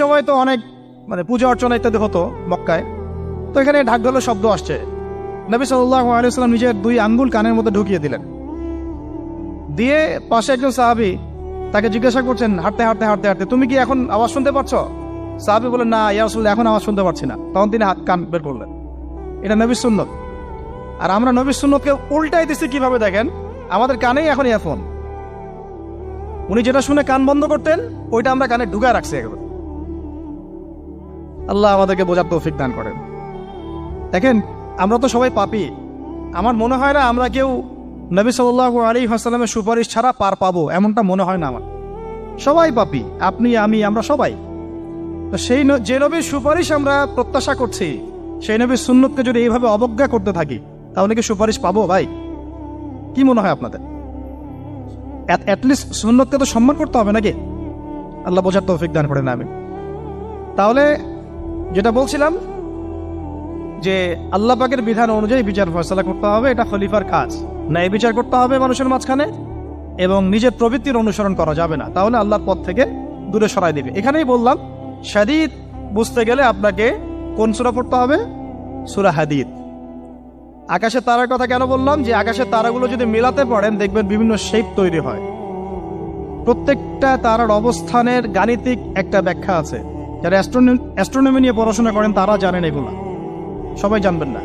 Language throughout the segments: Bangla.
সময় তো অনেক মানে পূজা অর্চনা ইত্যাদি হতো মক্কায়। তো এখানে ঢাক ঢোলের শব্দ আসছে। নবী সাল্লাহ আলিয়াল্লাম নিজের দুই আঙ্গুল কানের মধ্যে ঢুকিয়ে দিলেন। দিয়ে পাশে একজন সাহাবি তাকে জিজ্ঞাসা করছেন, হাঁটতে হাঁটতে হাঁটতে হাঁটতে, তুমি কি এখন আওয়াজ শুনতে পাচ্ছ? সাহাবি বলেন না ইয়ারসুল এখন আওয়াজ শুনতে পাচ্ছি না। তখন তিনি হাত, কান বের করলেন। এটা নবীর সুন্নত। আর আমরা নবীর সুন্নতকে উল্টাই দিচ্ছি কীভাবে দেখেন? আমাদের কানেই এখন ইয়ারফোন। উনি যেটা শুনে কান বন্ধ করতেন, ওইটা আমরা কানে ঢুকায় রাখছি একবার। আল্লাহ আমাদেরকে বোঝার তৌফিক দান করেন। দেখেন, আমরা তো সবাই পাপি। আমার মনে হয় না আমরা কেউ নবী সাল্লাহ আলী হাসালামের সুপারিশ ছাড়া পার পাবো, এমনটা মনে হয় না আমার। সবাই পাপি, আপনি, আমি, আমরা সবাই। তো সেই যে নবীর সুপারিশ আমরা প্রত্যাশা করছি, সেই নবীর সুন্নতকে যদি এইভাবে অবজ্ঞা করতে থাকি, তাহলে কি সুপারিশ পাবো ভাই? কি মনে হয় আপনাদের? অ্যাটলিস্ট সুন্নতকে তো সম্মান করতে হবে নাকি? আল্লাহ বোঝার তৌফিক দান করেন আমি তাহলে যেটা বলছিলাম যে আল্লাহ পাকের বিধান অনুযায়ী বিচার ফয়সলা করতে হবে, এটা খলিফার কাজ। না এই বিচার করতে হবে মানুষের মাঝখানে এবং নিজের প্রবৃত্তির অনুসরণ করা যাবে না। তাহলে আল্লাহর পথ থেকে দূরে সরাই দেবে। এখানেই বললাম, শাদিদ বুঝতে গেলে আপনাকে কোন সুরা পড়তে হবে? সুরা হাদিদ। আকাশের তারার কথা কেন বললাম? যে আকাশের তারাগুলো যদি মেলাতে পারেন, দেখবেন বিভিন্ন শেপ তৈরি হয়। প্রত্যেকটা তারার অবস্থানের গাণিতিক একটা ব্যাখ্যা আছে। যারা অ্যাস্ট্রোনমি নিয়ে পড়াশোনা করেন, তারা জানেন এগুলো। সবাই জানবেন না।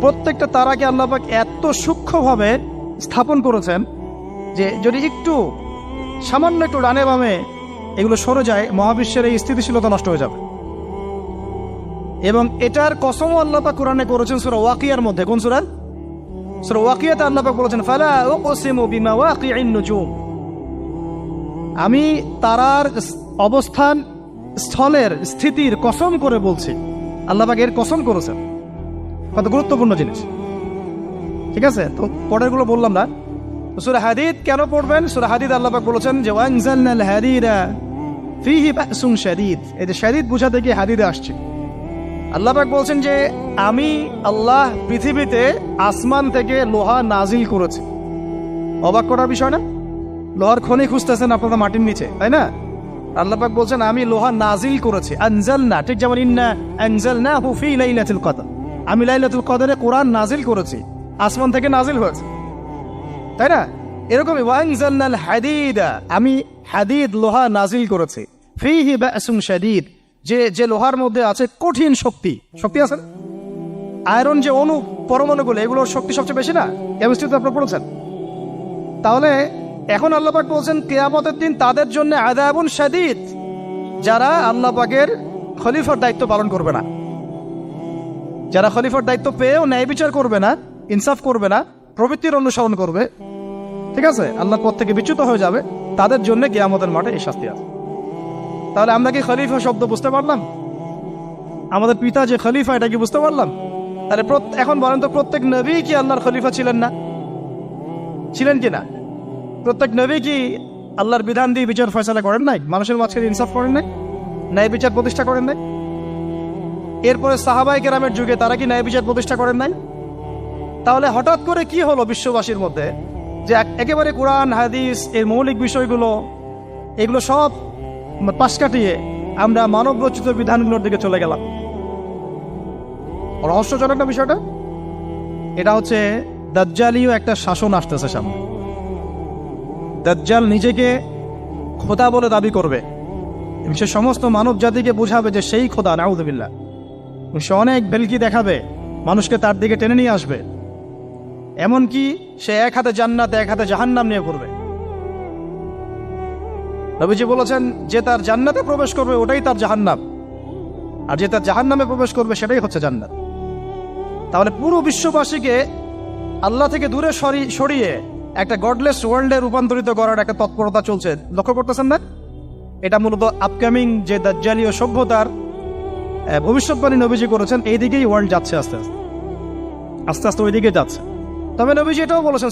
প্রত্যেকটা তারাকে আল্লাপাক এত সূক্ষ্মভাবে স্থাপন করেছেন যে যদি একটু সামান্য একটু ডানে বামে এগুলো সরে যায়, মহাবিশ্বের এই স্থিতিশীলতা নষ্ট হয়ে যাবে। এবং এটার কসমও আল্লাপাক কোরআনে করেছেন সুরা ওয়াকিয়ার মধ্যে। কোন সুরা? সুরা ওয়াকিয়াতে আল্লাপাক বলেছেন, ফালা উকসিমু বিমা ওয়াকিইন নুজুম। আমি তারার অবস্থান স্থলের স্থিতির কসম করে বলছি আল্লাহবাক এর কসম করেছেন। কত গুরুত্বপূর্ণ জিনিস। ঠিক আছে? তো পরেরগুলো বললাম না। সুরা হাদিদ কেন পড়বেন? সুরা হাদিদ আল্লাহবাক বলেছেন যে ওয়াংজালনাল হাদিরা ফিহি বাসুন শাদীদ। এই যে শাদীদ বুঝাতে গিয়ে হাদিদে আসছে। আল্লাহবাক বলছেন যে, আমি আল্লাহ পৃথিবীতে আসমান থেকে লোহা নাজিল করেছি। অবাক করার বিষয় না? লোহার খনি খুঁজতেছেন আপনারা মাটির নিচে, তাই না? আল্লাপাক বলছেন, আমি লোহা নাজিল করেছি। আনজাল না ঠিক যেমন ইন্না আনজাল না হুফি লাইলাতুল কদর। আমি লাইলাতুল কদরে কোরআন নাজিল করেছি, আসমান থেকে নাজিল হয়েছে। তাই না? এরকমই ওয়াংজালনাল হাদিদা আমি হাদিদ লোহা নাজিল করেছি। ফিহি বাসুন শাদীদ, যে যে লোহার মধ্যে আছে কঠিন শক্তি। শক্তি আছে আয়রন যে অনু পরমাণুগুলো, এগুলোর শক্তি সবচেয়ে বেশি না? কেমিস্ট্রিতে আপনারা পড়েছেন? তাহলে এখন আল্লাহ পাক বলছেন, কেয়ামতের দিন তাদের জন্য আদাবুন শাদীদ, যারা আল্লাহ পাকের খলিফার দায়িত্ব পালন করবে না। যারা খলিফার দায়িত্ব পেয়েও ন্যায় বিচার করবে না, ইনসাফ করবে না, প্রবৃত্তির অনুসরণ করবে, ঠিক আছে? আল্লাহর পথ থেকে বিচ্যুত হয়ে যাবে, তাদের জন্য কেয়ামতের মাঠে এই শাস্তি আছে। তাহলে আমরা কি খলিফা শব্দ বুঝতে পারলাম? আমাদের পিতা যে খলিফা, এটা কি বুঝতে পারলাম? তাহলে এখন বলেন তো, প্রত্যেক নবী কি আল্লাহর খলিফা ছিলেন না? ছিলেন কি না? প্রত্যেক নবী কি আল্লাহর বিধান দিয়ে বিচার ফয়সালা করেন নাই? মানুষের মাঝখানে ইনসাফ করেন নাই? ন্যায় বিচার প্রতিষ্ঠা করেন নাই? এরপরে সাহাবাই কেরামের যুগে তারা কি ন্যায় বিচার প্রতিষ্ঠা করেন নাই? তাহলে হঠাৎ করে কি হলো বিশ্ববাসীর মধ্যে? যে একেবারে কোরআন, হাদিস, এর মৌলিক বিষয়গুলো, এগুলো সব পাশ কাটিয়ে আমরা মানব রচিত বিধানগুলোর দিকে চলে গেলাম। রহস্যজনক না বিষয়টা? এটা হচ্ছে দাজ্জালীয় একটা শাসন আসতেছে সামনে। দাজ্জাল নিজেকে খোদা বলে দাবি করবে। এবং সে সমস্ত মানব জাতিকে বোঝাবে যে সেই খোদা নাউদুবিল্লাহ এবং সে অনেক বেলকি দেখাবে, মানুষকে তার দিকে টেনে নিয়ে আসবে। এমনকি সে এক হাতে জান্নাত, এক হাতে জাহান্নাম নিয়ে করবে নবীজি বলেছেন, যে তার জান্নাতে প্রবেশ করবে, ওটাই তার জাহান্নাম। আর যে তার জাহান্নামে প্রবেশ করবে, সেটাই হচ্ছে জান্নাত। তাহলে পুরো বিশ্ববাসীকে আল্লাহ থেকে দূরে সরি- সরিয়ে একটা গডলেস ওয়ার্ল্ডে রূপান্তরিত করার একটা তৎপরতা চলছে। লক্ষ্য করতেছেন না? এটা মূলত আপকামিং যে দাজ্জালীয় সভ্যতার ভবিষ্যৎবাণী নবীজি করেছেন, এইদিকেই ওয়ার্ল্ড যাচ্ছে আস্তে আস্তে। আস্তে আস্তে ওই দিকে যাচ্ছে। তবে নবীজি এটাও বলেছেন